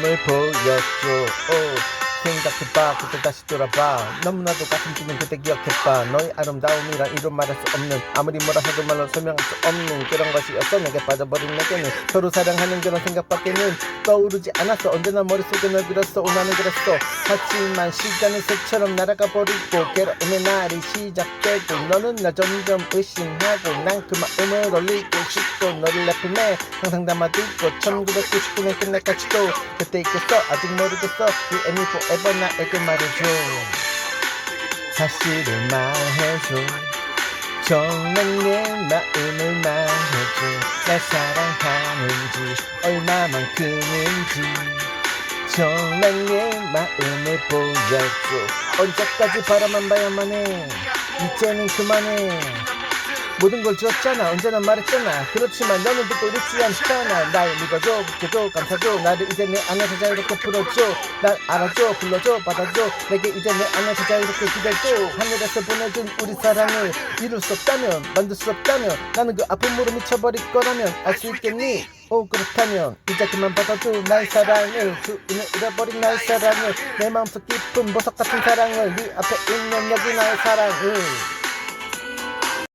마음을 보여줘 오. 생각해봐. 그때 다시 돌아봐. 너무나도 가슴 뛰는 그때 기억해봐. 너의 아름다움이란 이루 말할 수 없는 아무리 뭐라 해도 말로 설명할 수 없는 그런 것이었어 내게 빠져버린 내게는 서로 사랑하는 그런 생각밖에는 떠오르지 않았어 언제나 머릿속에 널 그렸어. 오 나는 그랬어. 하지만 시간은 새처럼 날아가 버리고 괴로움의 날이 시작되고 너는 날 점점 의심하고 난 그 마음을 올리고 싶고 너를 내 품에 항상 담아두고 1999년 끝날까지도 그때 있겠어? 아직 모르겠어. You and me forever 나에게 말해줘. 사실을 말해줘. 정말 내날 사랑하는지 얼마만큼인지. 정말 내 마음을 보여줘 언제까지 바라만 봐야만 해. 이제는 그만해 모든 걸 주었잖아 언제나 말했잖아. 그렇지만 너는 듣고 있지 않잖아. 날 믿어줘 붙여줘 감사줘. 나를 이제 내 안에서 자유롭게 풀어줘. 날 알아줘 불러줘 받아줘. 내게 이제 내 안에서 자유롭게 기대줘. 하늘에서 보내준 우리 사랑을 이룰 수 없다면 만들 수 없다면 나는 그 아픔으로 미쳐버릴 거라면 알 수 있겠니? 오 그렇다면 이제 그만 받아줘. 나의 사랑을 주인을 잃어버린 나의 사랑을. 내 마음속 깊은 보석 같은 사랑을 네 앞에 있는 여기 나의 사랑을